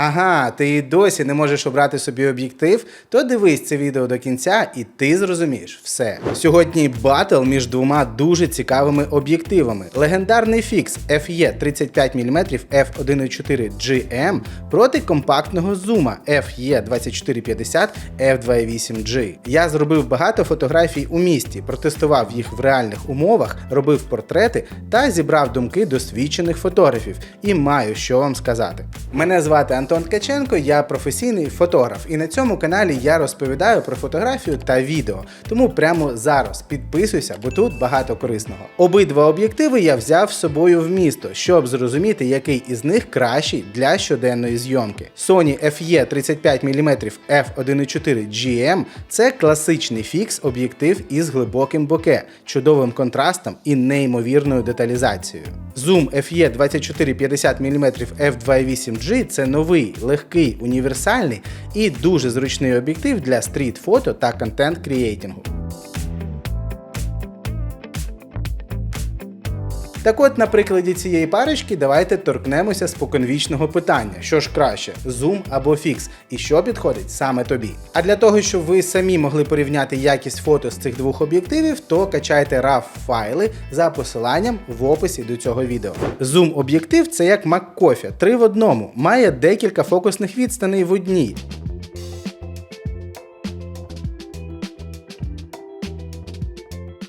Ага, ти і досі не можеш обрати собі об'єктив, то дивись це відео до кінця і ти зрозумієш все. Сьогодні батл між двома дуже цікавими об'єктивами. Легендарний фікс FE 35 мм f1.4 GM проти компактного зума FE 2450 f2.8G. Я зробив багато фотографій у місті, протестував їх в реальних умовах, робив портрети та зібрав думки досвідчених фотографів і маю що вам сказати. Мене звати Антон Ткаченко, я професійний фотограф, і на цьому каналі я розповідаю про фотографію та відео. Тому прямо зараз підписуйся, бо тут багато корисного. Обидва об'єктиви я взяв з собою в місто, щоб зрозуміти, який із них кращий для щоденної зйомки. Sony FE 35 мм f1.4 GM це класичний фікс об'єктив із глибоким боке, чудовим контрастом і неймовірною деталізацією. Zoom FE 2450 мм f2.8G це новий, легкий, універсальний і дуже зручний об'єктив для стріт-фото та контент-крієйтингу. Так от, на прикладі цієї парочки, давайте торкнемося споконвічного питання: що ж краще, зум або фікс, і що підходить саме тобі. А для того, щоб ви самі могли порівняти якість фото з цих двох об'єктивів, то качайте RAW файли за посиланням в описі до цього відео. Зум об'єктив це як MacCoffee, три в одному, має декілька фокусних відстаней в одній.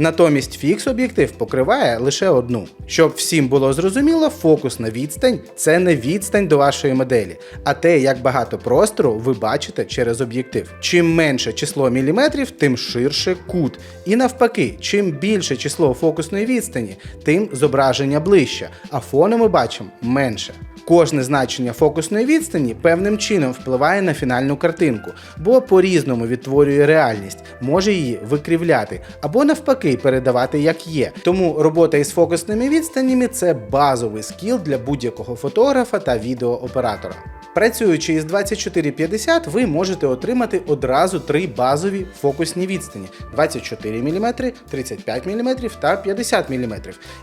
Натомість фікс об'єктив покриває лише одну. Щоб всім було зрозуміло, фокусна відстань це не відстань до вашої моделі, а те, як багато простору ви бачите через об'єктив. Чим менше число міліметрів, тим ширше кут. І навпаки, чим більше число фокусної відстані, тим зображення ближче, а фону ми бачимо менше. Кожне значення фокусної відстані певним чином впливає на фінальну картинку, бо по-різному відтворює реальність, може її викривляти або навпаки передавати як є. Тому робота із фокусними відстанями це базовий скіл для будь-якого фотографа та відеооператора. Працюючи із 2450, ви можете отримати одразу три базові фокусні відстані: 24 мм, 35 мм та 50 мм,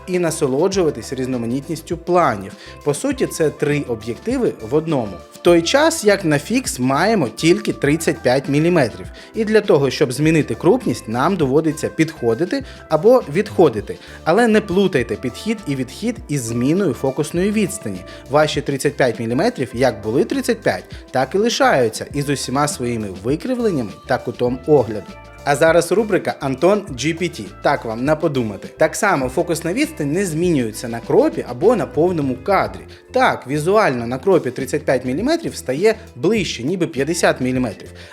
і насолоджуватись різноманітністю планів. По суті, це три об'єктиви в одному. В той час, як на фікс, маємо тільки 35 мм. І для того, щоб змінити крупність, нам доводиться підходити або відходити. Але не плутайте підхід і відхід із зміною фокусної відстані. Ваші 35 мм як були 35, так і лишаються із усіма своїми викривленнями та кутом огляду. А зараз рубрика Антон GPT. Так вам на подумати. Так само фокусна відстань не змінюється на кропі або на повному кадрі. Так, візуально на кропі 35 мм стає ближче, ніби 50 мм.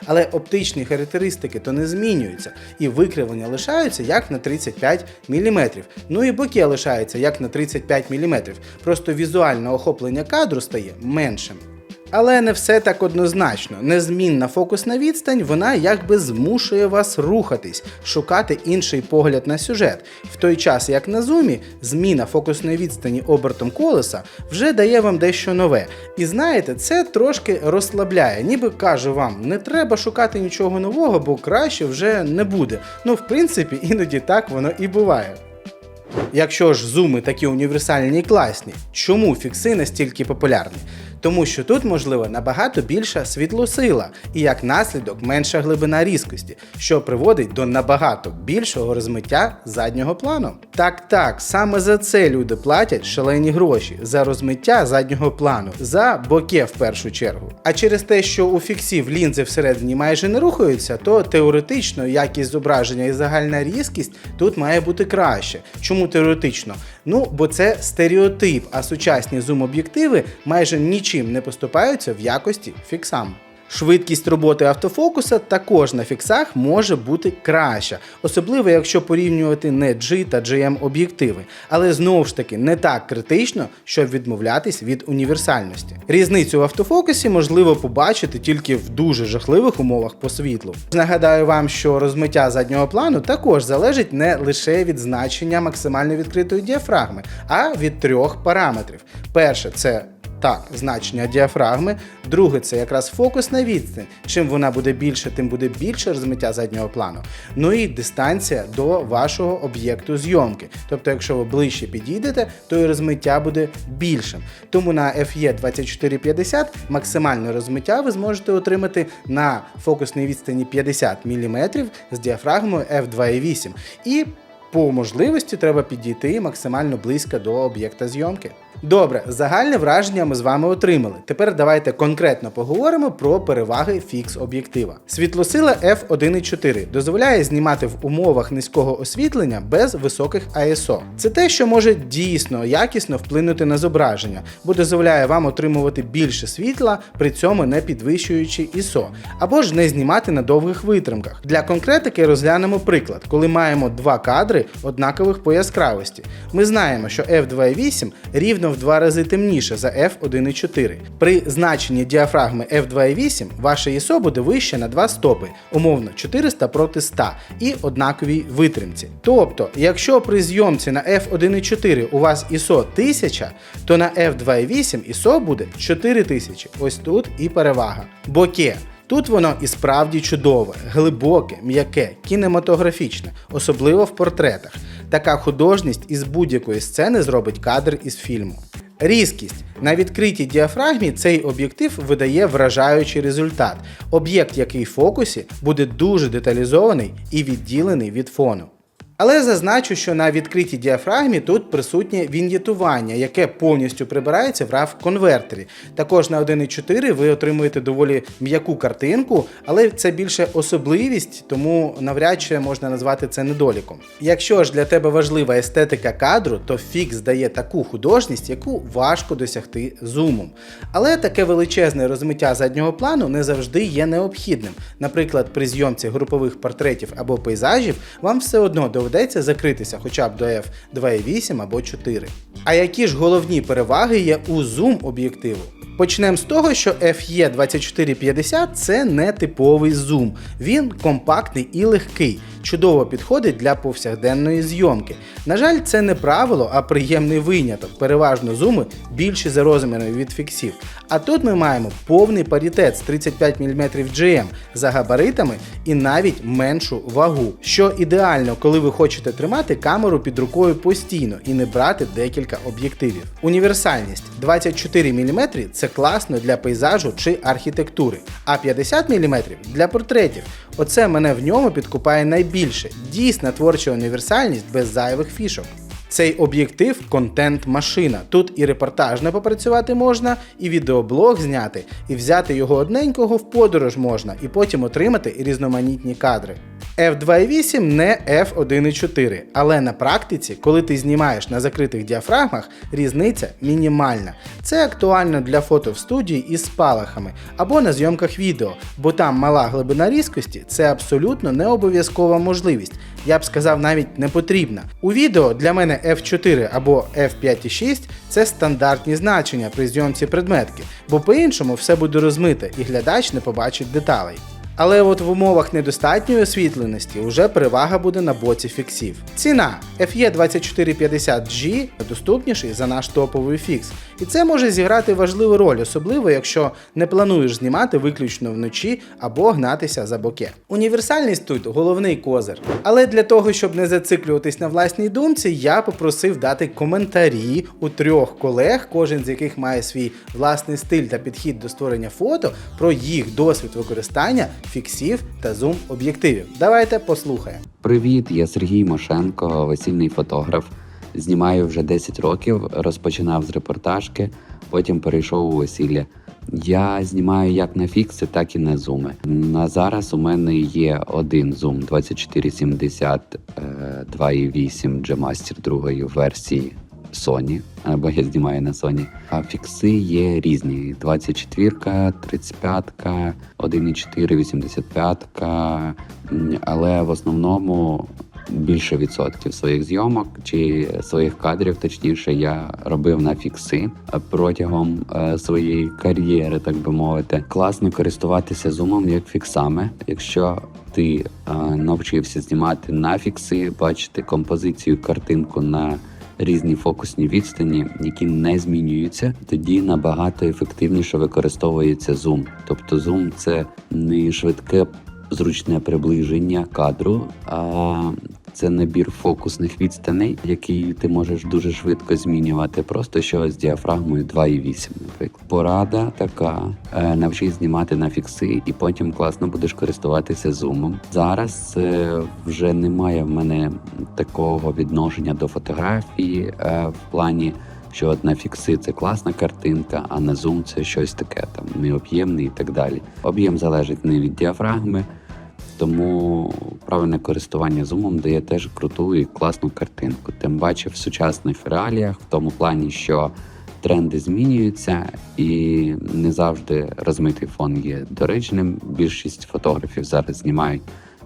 Але оптичні характеристики то не змінюються, і викривлення лишаються як на 35 мм. Ну і боки лишаються як на 35 мм. Просто візуальне охоплення кадру стає меншим. Але не все так однозначно. Незмінна фокусна відстань, вона якби змушує вас рухатись, шукати інший погляд на сюжет. В той час, як на зумі, зміна фокусної відстані обертом колеса вже дає вам дещо нове. І знаєте, це трошки розслабляє, ніби каже вам, не треба шукати нічого нового, бо краще вже не буде. Ну, в принципі, іноді так воно і буває. Якщо ж зуми такі універсальні і класні, чому фікси настільки популярні? Тому що тут можливо набагато більша світлосила і як наслідок менша глибина різкості, що приводить до набагато більшого розмиття заднього плану. Так, так, саме за це люди платять шалені гроші за розмиття заднього плану, за боке в першу чергу. А через те, що у фіксів лінзи всередині майже не рухаються, то теоретично якість зображення і загальна різкість тут має бути краще. Чому теоретично? Ну, бо це стереотип, а сучасні зум-об'єктиви майже нічим не поступаються в якості фіксам. Швидкість роботи автофокуса також на фіксах може бути краща, особливо якщо порівнювати не G та GM об'єктиви, але знову ж таки не так критично, щоб відмовлятись від універсальності. Різницю в автофокусі можливо побачити тільки в дуже жахливих умовах по світлу. Нагадаю вам, що розмиття заднього плану також залежить не лише від значення максимально відкритої діафрагми, а від трьох параметрів. Перше це Так, значення діафрагми. Друге, це якраз фокусна відстань. Чим вона буде більше, тим буде більше розмиття заднього плану. Ну і дистанція до вашого об'єкту зйомки. Тобто, якщо ви ближче підійдете, то і розмиття буде більшим. Тому на FE 2450 максимальне розмиття ви зможете отримати на фокусній відстані 50 мм з діафрагмою f2.8. І по можливості треба підійти максимально близько до об'єкта зйомки. Добре, загальне враження ми з вами отримали. Тепер давайте конкретно поговоримо про переваги фікс об'єктива. Світлосила f1.4 дозволяє знімати в умовах низького освітлення без високих ISO. Це те, що може дійсно якісно вплинути на зображення, бо дозволяє вам отримувати більше світла, при цьому не підвищуючи ISO, або ж не знімати на довгих витримках. Для конкретики розглянемо приклад, коли маємо два кадри однакових по яскравості. Ми знаємо, що f2.8 рівно в два рази темніше за f1.4. При значенні діафрагми f2.8 ваше ISO буде вище на 2 стопи, умовно 400 проти 100 і однаковій витримці. Тобто, якщо при зйомці на f1.4 у вас ISO 1000, то на f2.8 ISO буде 4000. Ось тут і перевага. Боке. Тут воно і справді чудове, глибоке, м'яке, кінематографічне, особливо в портретах. Така художність із будь-якої сцени зробить кадр із фільму. Різкість. На відкритій діафрагмі цей об'єктив видає вражаючий результат. Об'єкт, який в фокусі, буде дуже деталізований і відділений від фону. Але зазначу, що на відкритій діафрагмі тут присутнє він'єтування, яке повністю прибирається в RAW конвертері. Також на 1.4 ви отримуєте доволі м'яку картинку, але це більше особливість, тому навряд чи можна назвати це недоліком. Якщо ж для тебе важлива естетика кадру, то фікс дає таку художність, яку важко досягти зумом. Але таке величезне розмиття заднього плану не завжди є необхідним. Наприклад, при зйомці групових портретів або пейзажів вам все одно доведеться закритися хоча б до f2.8 або 4. А які ж головні переваги є у зум об'єктиву? Почнемо з того, що FE 2450 це не типовий зум. Він компактний і легкий, чудово підходить для повсякденної зйомки. На жаль, це не правило, а приємний виняток. Переважно зуми більші за розмірами від фіксів. А тут ми маємо повний паритет з 35 мм GM за габаритами і навіть меншу вагу, що ідеально, коли ви хочете тримати камеру під рукою постійно і не брати декілька об'єктивів. Універсальність 24 мм це класно для пейзажу чи архітектури, а 50 мм для портретів. Оце мене в ньому підкупає найбільше. Дійсна творча універсальність без зайвих фішок. Цей об'єктив контент-машина. Тут і репортажно попрацювати можна, і відеоблог зняти, і взяти його одненького в подорож можна, і потім отримати різноманітні кадри. F2.8 не F1.4, але на практиці, коли ти знімаєш на закритих діафрагмах, різниця мінімальна. Це актуально для фото в студії із спалахами або на зйомках відео, бо там мала глибина різкості це абсолютно не обов'язкова можливість. Я б сказав, навіть не потрібна. У відео для мене F4 або F5.6 це стандартні значення при зйомці предметки, бо по-іншому все буде розмите і глядач не побачить деталей. Але от в умовах недостатньої освітленості вже перевага буде на боці фіксів. Ціна FE 2450G доступніший за наш топовий фікс, і це може зіграти важливу роль, особливо якщо не плануєш знімати виключно вночі або гнатися за боке. Універсальність тут головний козир. Але для того, щоб не зациклюватись на власній думці, я попросив дати коментарі у трьох колег, кожен з яких має свій власний стиль та підхід до створення фото, про їх досвід використання фіксів та зум об'єктивів. Давайте послухаємо. Привіт, я Сергій Мошенко, весільний фотограф. Знімаю вже 10 років, розпочинав з репортажки, потім перейшов у весілля. Я знімаю як на фікси, так і на зуми. На зараз у мене є один зум 2470 е, 2.8 G-Master другої версії Sony, або я знімаю на Sony. А фікси є різні: 24, 35, 1.4, 85, м, але в основному більше відсотків своїх зйомок чи своїх кадрів, точніше, я робив на фікси протягом е, своєї кар'єри, так би мовити. Класно користуватися зумом як фіксами, якщо ти е, навчився знімати на фікси, бачити композицію, картинку на різні фокусні відстані, які не змінюються, тоді набагато ефективніше використовується зум. Тобто зум це не швидке зручне приближення кадру, а це набір фокусних відстаней, який ти можеш дуже швидко змінювати, просто що з діафрагмою 2,8, наприклад. Порада така: е, навчись знімати на фікси, і потім класно будеш користуватися зумом. Зараз е, вже немає в мене такого відношення до фотографії е, в плані. Що на фікси це класна картинка, а на зум це щось таке там необ'ємне і так далі. Об'єм залежить не від діафрагми, тому правильне користування зумом дає теж круту і класну картинку. Тим паче в сучасних реаліях, в тому плані, що тренди змінюються і не завжди розмитий фон є доречним. Більшість фотографів зараз знімають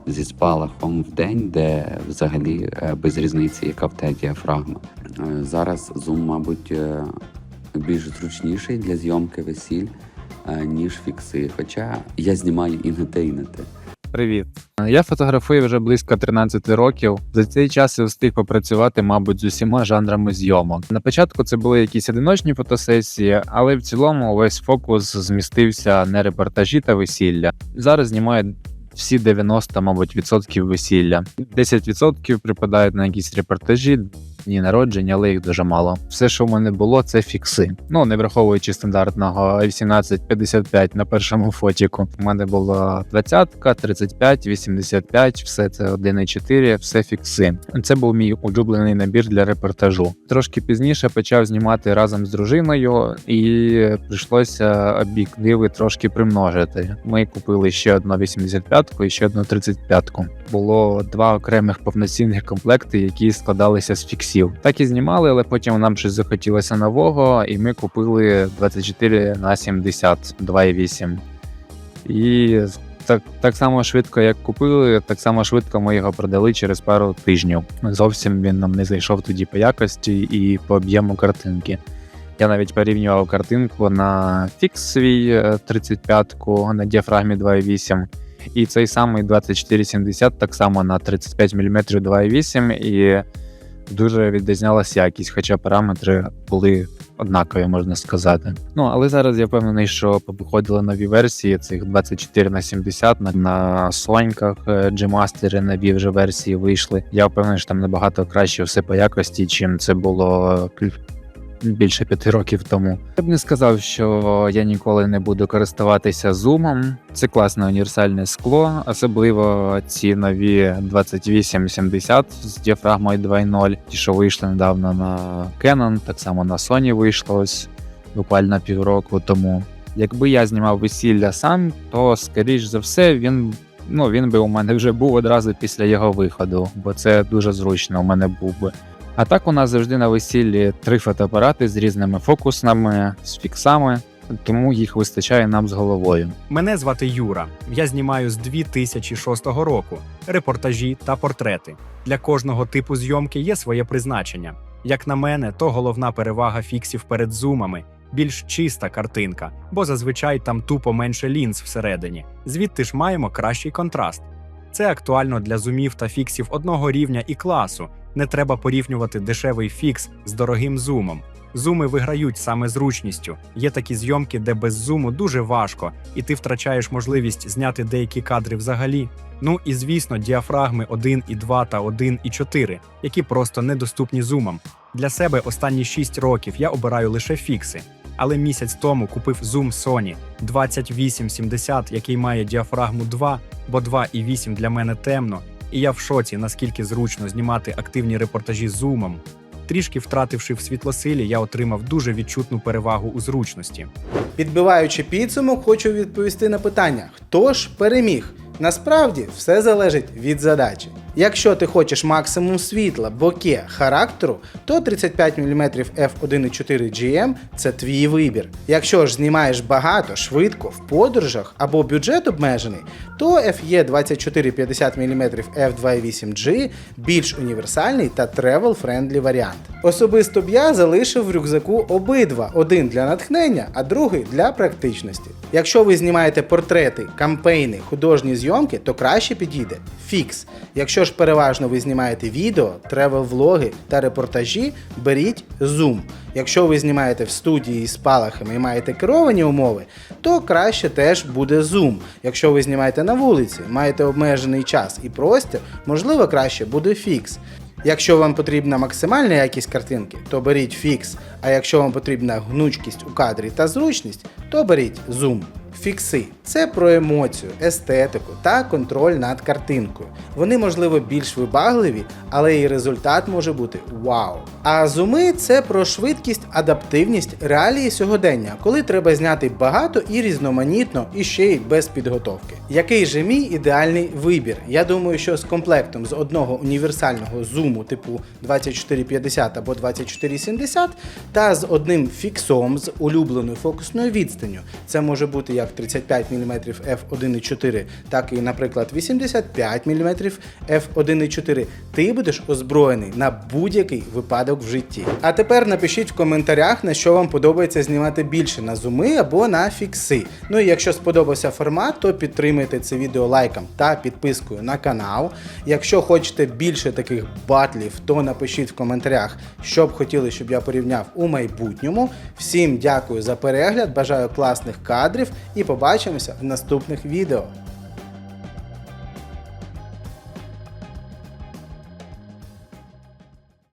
зі спалахом в день, де взагалі е, без різниці, яка в те діафрагма. Е, Зараз зум, мабуть, е, більш зручніший для зйомки весіль, ніж фікси. Хоча я знімаю і на те, і на те. Привіт. Я фотографую вже близько 13 років. За цей час я встиг попрацювати, мабуть, з усіма жанрами зйомок. На початку це були якісь одиночні фотосесії, але в цілому весь фокус змістився на репортажі та весілля. Зараз знімаю всі 90, мабуть, відсотків весілля. 10% припадають на якісь репортажі, дні народження, але їх дуже мало. Все, що в мене було, це фікси. Ну не враховуючи стандартного 1855 на першому фотіку. У мене було 20, 35, 85, все це 1,4, все фікси. Це був мій улюблений набір для репортажу. Трошки пізніше почав знімати разом з дружиною, і прийшлося об'єктиви трошки примножити. Ми купили ще одну 85-ку і ще одну 35-ку. Було два окремих повноцінних комплекти, які складалися з фіксів. Так і знімали, але потім нам щось захотілося нового, і ми купили 24 на 70 2,8. І так, так само швидко, як купили, так само швидко ми його продали через пару тижнів. Зовсім він нам не зайшов тоді по якості і по об'єму картинки. Я навіть порівнював картинку на фікс свій е, 35-ку на діафрагмі 2,8. І цей самий 2470 так само на 35 мм 2,8 і дуже відрізнялася якість, хоча параметри були однакові, можна сказати. Ну але зараз я впевнений, що виходили нові версії цих 24 на 70 на, на соньках е, G-Master нові вже версії вийшли. Я впевнений, що там набагато краще все по якості, чим це було кіль- більше п'яти років тому. Я б не сказав, що я ніколи не буду користуватися зумом. Це класне універсальне скло, особливо ці нові 2870 з діафрагмою 2.0, ті, що вийшли недавно на Canon, так само на Sony вийшло ось буквально півроку тому. Якби я знімав весілля сам, то скоріш за все він. Ну, він би у мене вже був одразу після його виходу, бо це дуже зручно у мене був би. А так у нас завжди на весіллі три фотоапарати з різними фокусними, з фіксами, тому їх вистачає нам з головою. Мене звати Юра. Я знімаю з 2006 року репортажі та портрети. Для кожного типу зйомки є своє призначення. Як на мене, то головна перевага фіксів перед зумами більш чиста картинка, бо зазвичай там тупо менше лінз всередині. Звідти ж маємо кращий контраст. Це актуально для зумів та фіксів одного рівня і класу. Не треба порівнювати дешевий фікс з дорогим зумом. Зуми виграють саме зручністю. Є такі зйомки, де без зуму дуже важко, і ти втрачаєш можливість зняти деякі кадри взагалі. Ну і звісно, діафрагми 1,2 та 1,4, які просто недоступні зумам. Для себе останні 6 років я обираю лише фікси. Але місяць тому купив зум Sony 2870, який має діафрагму 2, бо 2,8 для мене темно, і я в шоці, наскільки зручно знімати активні репортажі з зумом. Трішки втративши в світлосилі, я отримав дуже відчутну перевагу у зручності. Підбиваючи підсумок, хочу відповісти на питання: хто ж переміг? Насправді все залежить від задачі. Якщо ти хочеш максимум світла, боке, характеру, то 35 мм f1.4 GM це твій вибір. Якщо ж знімаєш багато, швидко, в подорожах або бюджет обмежений, то FE 2450 мм f2.8G більш універсальний та travel-friendly варіант. Особисто б я залишив в рюкзаку обидва: один для натхнення, а другий для практичності. Якщо ви знімаєте портрети, кампейни, художні зйомки, то краще підійде фікс. Якщо ж переважно ви знімаєте відео, тревел-влоги та репортажі, беріть зум. Якщо ви знімаєте в студії з спалахами і маєте керовані умови, то краще теж буде зум. Якщо ви знімаєте на вулиці, маєте обмежений час і простір, можливо, краще буде фікс. Якщо вам потрібна максимальна якість картинки, то беріть фікс. А якщо вам потрібна гнучкість у кадрі та зручність, то беріть зум. Фікси це про емоцію, естетику та контроль над картинкою. Вони, можливо, більш вибагливі, але і результат може бути вау. А зуми це про швидкість, адаптивність, реалії сьогодення, коли треба зняти багато і різноманітно, і ще й без підготовки. Який же мій ідеальний вибір? Я думаю, що з комплектом з одного універсального зуму типу 2450 або 2470 та з одним фіксом з улюбленою фокусною відстанню. Це може бути як 35 мм f1.4, так і, наприклад, 85 мм f1.4. Ти будеш озброєний на будь-який випадок в житті. А тепер напишіть в коментарях, на що вам подобається знімати більше на зуми або на фікси. Ну і якщо сподобався формат, то підтримайте це відео лайком та підпискою на канал. Якщо хочете більше таких батлів, то напишіть в коментарях, що б хотіли, щоб я порівняв у майбутньому. Всім дякую за перегляд, бажаю класних кадрів і побачимося в наступних відео.